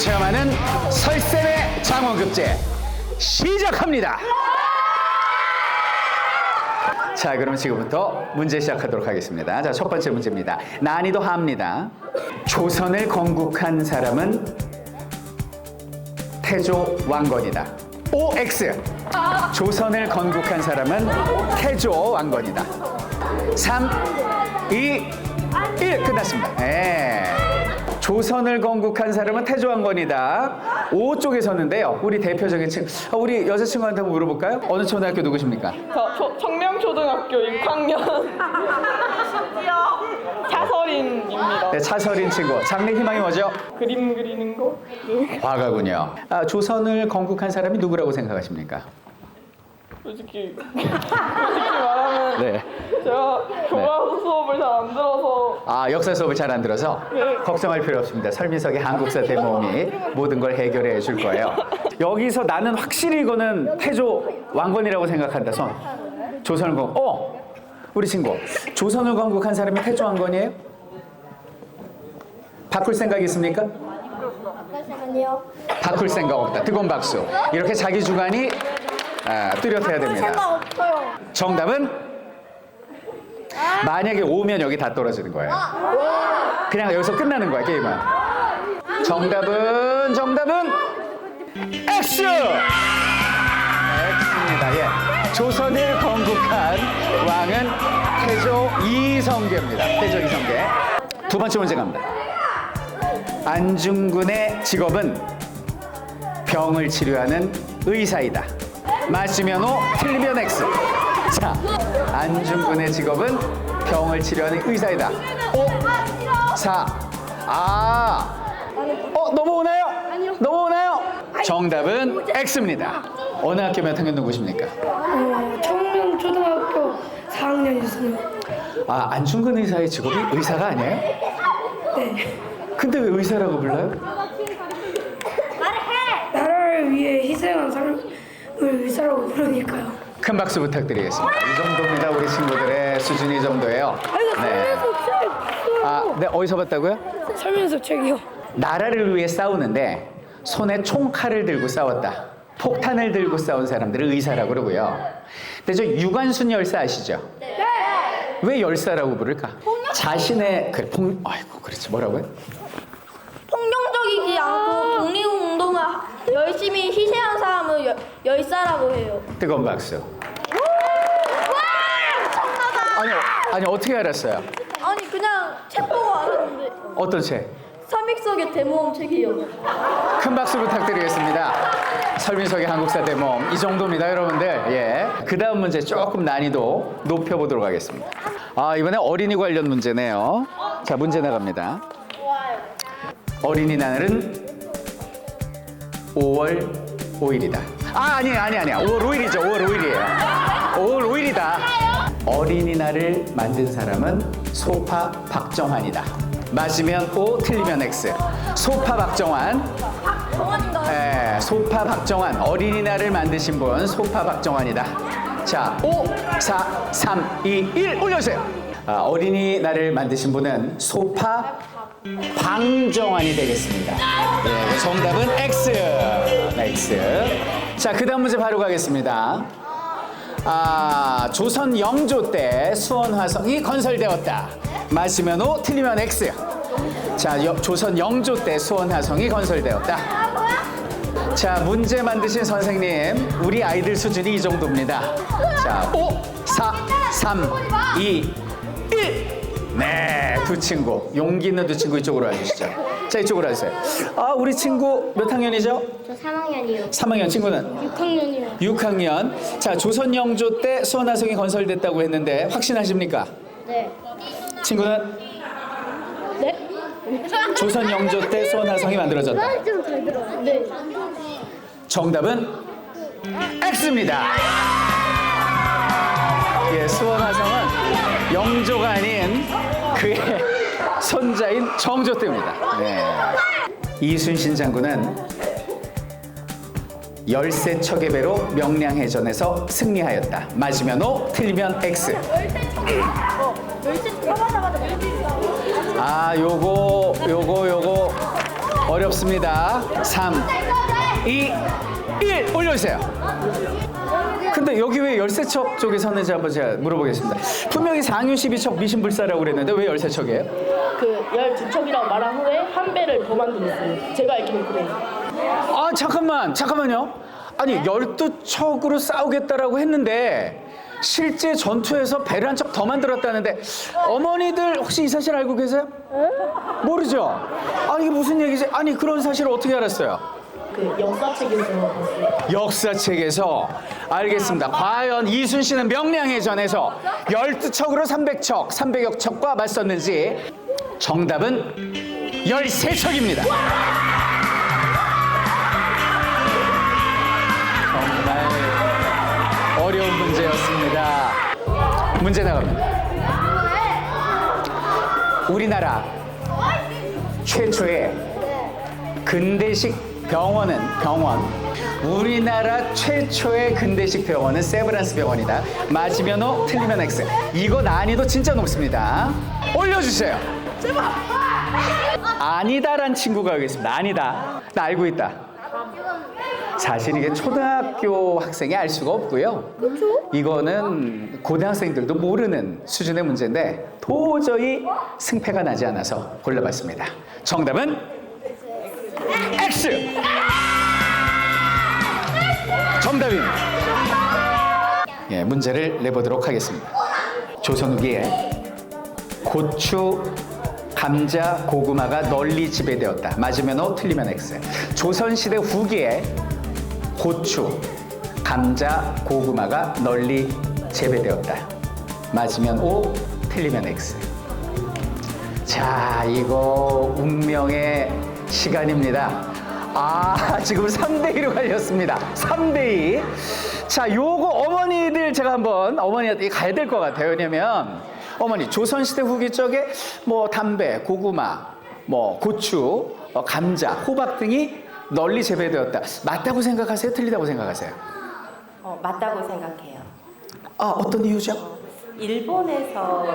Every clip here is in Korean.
체험하는 설쌤의 장원급제 시작합니다. 자, 그럼 지금부터 문제 시작하도록 하겠습니다. 자, 첫 번째 문제입니다. 난이도 하입니다. 조선을 건국한 사람은 태조 왕건이다. OX. 조선을 건국한 사람은 태조 왕건이다. 3, 2, 1 끝났습니다. 네. 조선을 건국한 사람은 태조 왕건이다. O 쪽에 섰는데요. 우리 대표적인 친구, 아, 우리 여자친구한테 한번 물어볼까요? 어느 초등학교 누구십니까? 저 초- 청명초등학교 6학년 차서린입니다. 네, 차서린 친구. 장래 희망이 뭐죠? 그림 그리는 거? 네. 화가군요. 아, 조선을 건국한 사람이 누구라고 생각하십니까? 솔직히 솔직히 말하면 네. 제가 교과서 수업을 잘 안 들어서 아, 역사 수업을 잘 안 들어서 걱정할 필요 없습니다. 설민석의 한국사 대모험이 모든 걸 해결해 줄 거예요. 여기서 나는 확실히 이거는 태조 왕건이라고 생각한다. 손. 조선을 건. 어, 우리 친구. 조선을 건국한 사람이 태조 왕건이에요? 바꿀 생각 있습니까? 바꿀 생각 없다. 뜨거운 박수. 이렇게 자기 주관이 아, 뚜렷해야 됩니다. 없어요. 정답은 만약에 오면 여기 다 떨어지는 거예요. 그냥 여기서 끝나는 거야 게임은. 정답은 정답은 X. X입니다. 예. 조선을 건국한 왕은 태조 이성계입니다. 태조 이성계. 두 번째 문제 갑니다. 안중근의 직업은 병을 치료하는 의사이다. 맞으면 O, 틀리면 X. 자, 안중근의 직업은 병을 치료하는 의사이다. 5, 4, 아. 어, 넘어오나요? 넘어오나요? 정답은 X입니다. 어느 학교 몇 학년 누구십니까? 어, 청룡초등학교 4학년이었어요. 아, 안중근 의사의 직업이 의사가 아니에요? 네. 근데 왜 의사라고 불러요? 나라를 위해 희생한 사람을 의사라고 부르니까요. 큰 박수 부탁드리겠습니다. 이 정도입니다. 우리 친구들의 수준이 이 정도예요. 네. 아, 네, 어디서 봤다고요? 설명서 책이요. 나라를 위해 싸우는데 손에 총칼을 들고 싸웠다. 폭탄을 들고 싸운 사람들을 의사라고 그러고요. 근데 저 유관순 열사 아시죠? 네. 왜 열사라고 부를까? 자신의 그 폭, 아이고 그렇지 뭐라고요? 열심히 희생한 사람을 열, 열사라고 해요. 뜨거운 박수. 아니 아니 어떻게 알았어요? 아니 그냥 책 보고 알았는데 어떤 책? 삼익석의 대모험 책이요. 큰 박수 부탁드리겠습니다. 설민석의 한국사 대모험 이 정도입니다, 여러분들. 예. 그 다음 문제 조금 난이도 높여보도록 하겠습니다. 아 이번에 어린이 관련 문제네요. 자 문제 나갑니다. 어린이 날은 5월 5일이다. 아 아니에요, 아니 아니야. 5월 5일이죠. 5월 5일이에요. 5월 5일이다. 어린이날을 만든 사람은 소파 박정환이다. 맞으면 O, 틀리면 X. 소파 박정환. 정원인가요? 네, 소파 박정환 어린이날을 만드신 분 소파 박정환이다. 자, 5, 4, 3, 2, 1 올려주세요. 아, 어린이날을 만드신 분은 소파 방정환이 되겠습니다. 네, 정답은 X. X. 자, 그 다음 문제 바로 가겠습니다. 아, 조선 영조 때 수원 화성이 건설되었다. 맞으면 O, 틀리면 X. 자, 여- 조선 영조 때 수원 화성이 건설되었다. 자, 문제 만드신 선생님, 우리 아이들 수준이 이 정도입니다. 자, 5, 4, 3, 2, 1. 네, 두 친구. 용기 있는 두 친구 이쪽으로 와주시죠. 자, 이쪽으로 와주세요. 아, 우리 친구 몇 학년이죠? 저 3학년이요. 3학년 친구는 6학년이요. 6학년. 자, 조선 영조 때 수원 화성이 건설됐다고 했는데 확신하십니까? 네. 친구는 네? 조선 영조 때 수원 화성이 만들어졌다. 좀잘 들어. 네. 정답은 X입니다. 영조가 아닌 그의 손자인 정조 때입니다. 네. 이순신 장군은 열세 척의 배로 명량해전에서 승리하였다. 맞으면 O, 틀리면 X. 아, 요거, 요거, 요거. 어렵습니다. 3, 2, 1 올려주세요. 근데 여기 왜 열세척 쪽에 섰는지 한번 제가 물어보겠습니다. 분명히 상윤 12척 미신불사라고 그랬는데 왜 열세척이에요? 그 12척이라고 말한 후에 한 배를 더 만들었어요. 제가 알기로는 그래요. 아 잠깐만 잠깐만요. 아니 열두 척으로 싸우겠다라고 했는데 실제 전투에서 배를 한 척 더 만들었다는데 어머니들 혹시 이 사실 알고 계세요? 모르죠. 아니 이게 무슨 얘기지? 아니 그런 사실을 어떻게 알았어요? 그 역사책에서 봤어요. 역사책에서 알겠습니다. 과연 이순신은 명량해전에서 열두 척으로 300척, 300여 척과 맞섰는지 정답은 13척입니다. 정말 어려운 문제였습니다. 문제 나갑니다. 우리나라 최초의 근대식 병원은 병원. 우리나라 최초의 근대식 병원은 세브란스 병원이다. 맞으면 O 틀리면 X. 이거 난이도 진짜 높습니다. 올려주세요. 제발 아니다란 친구가 여기 있습니다. 아니다. 나 알고 있다. 사실 이게 초등학교 학생이 알 수가 없고요. 이거는 고등학생들도 모르는 수준의 문제인데 도저히 승패가 나지 않아서 골라봤습니다. 정답은 X 정답입니다. 예, 문제를 내보도록 하겠습니다. 조선 후기에 고추, 감자, 고구마가 널리 지배되었다. 맞으면 O, 틀리면 X. 조선 시대 후기에 고추, 감자, 고구마가 널리 재배되었다. 맞으면 O, 틀리면 X. 자, 이거 운명의 시간입니다. 아, 지금 3대2로 갈렸습니다. 3대2. 자, 요거 어머니들 제가 한번 어머니한테 가야 될 것 같아요. 왜냐면 어머니, 조선시대 후기 쪽에 뭐 담배, 고구마, 뭐 고추, 어, 감자, 호박 등이 널리 재배되었다. 맞다고 생각하세요? 틀리다고 생각하세요? 어, 맞다고 생각해요. 아, 어떤 이유죠? 일본에서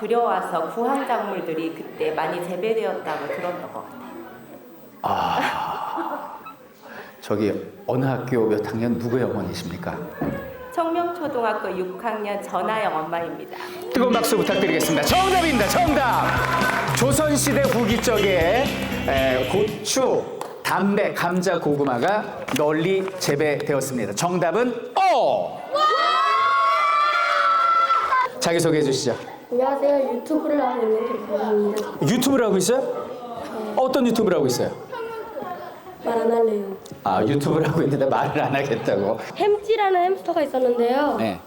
들여와서 구황 작물들이 그때 많이 재배되었다고 들었던 것 같아요. 저기 어느 학교 몇 학년 누구의 어머니십니까? 청명초등학교 6학년 전하영 엄마입니다. 뜨거운 박수 부탁드리겠습니다. 정답입니다. 정답. 조선시대 후기 쪽에 에, 고추, 담배, 감자, 고구마가 널리 재배되었습니다. 정답은 O. 자기 소개해 주시죠. 안녕하세요. 유튜브를 하고 있는 김보입니다. 유튜브를 하고 있어요? 어떤 유튜브를 하고 있어요? 말 안 할래요. 아 유튜브를 하고 있는데 말을 안 하겠다고. 햄찌라는 햄스터가 있었는데요. 네.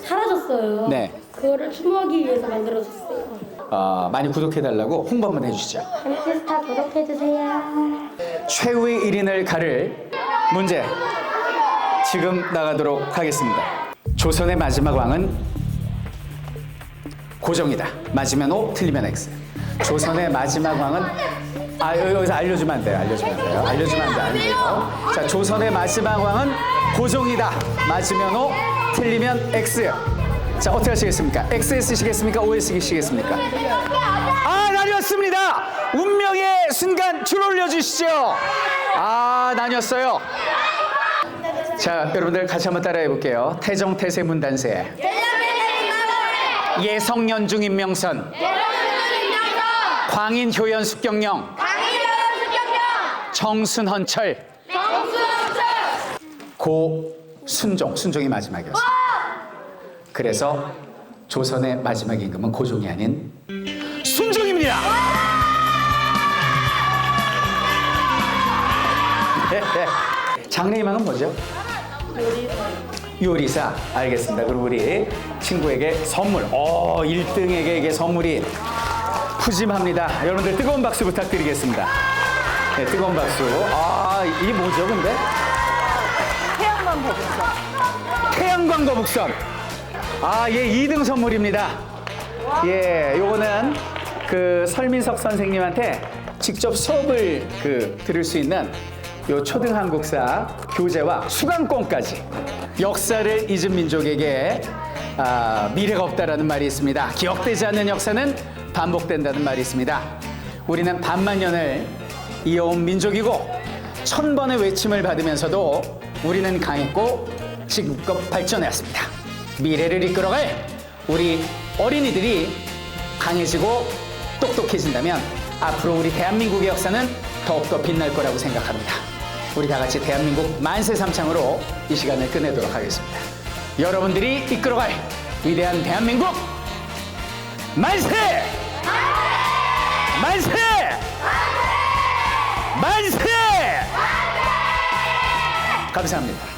사라졌어요. 네. 그거를 추모하기 위해서 만들어졌어요. 어, 많이 구독해 달라고 홍보 한번 해주시죠. 햄스터 구독해주세요. 최후의 1인을 가를 문제 지금 나가도록 하겠습니다. 조선의 마지막 왕은 고정이다. 맞으면 O, 틀리면 X. 조선의 마지막 왕은 아 여- 여기서 알려주면 안 돼요. 알려주면 안 돼요. 알려주면 안 돼. 안 돼요. 자, 조선의 마지막 왕은 고종이다. 맞으면 O, 틀리면 X. 자, 어떻게 하시겠습니까? X 쓰시겠습니까? O 쓰시겠습니까? 아 나뉘었습니다. 운명의 순간 줄 올려주시죠. 아 나뉘었어요. 자 여러분들 같이 한번 따라해 볼게요. 태정 태세 문단세. 예성연중 임명선. 광인 효연 숙경령. 정순헌철. 고 순종. 순종이 마지막이었어요. 그래서 조선의 마지막 임금은 고종이 아닌 순종입니다. 장래희망은 뭐죠? 요리사. 알겠습니다. 그리고 우리 친구에게 선물. 어, 1등에게 선물이 푸짐합니다. 여러분들 뜨거운 박수 부탁드리겠습니다. 네, 뜨거운 박수. 아, 이게 뭐죠, 근데? 태양만 보겠어. 태양광 거북선. 아, 예, 2등 선물입니다. 예, 요거는 그 설민석 선생님한테 직접 수업을 그 들을 수 있는 요 초등 한국사 교재와 수강권까지 역사를 잊은 민족에게 아, 미래가 없다라는 말이 있습니다. 기억되지 않는 역사는 반복된다는 말이 있습니다. 우리는 반만 년을 이어온 민족이고 천 번의 외침을 받으면서도 우리는 강했고 지금껏 발전해왔습니다. 미래를 이끌어갈 우리 어린이들이 강해지고 똑똑해진다면 앞으로 우리 대한민국의 역사는 더욱더 빛날 거라고 생각합니다. 우리 다 같이 대한민국 만세 삼창으로 이 시간을 끝내도록 하겠습니다. 여러분들이 이끌어갈 위대한 대한민국 만세! 만세! 만세! 감사합니다.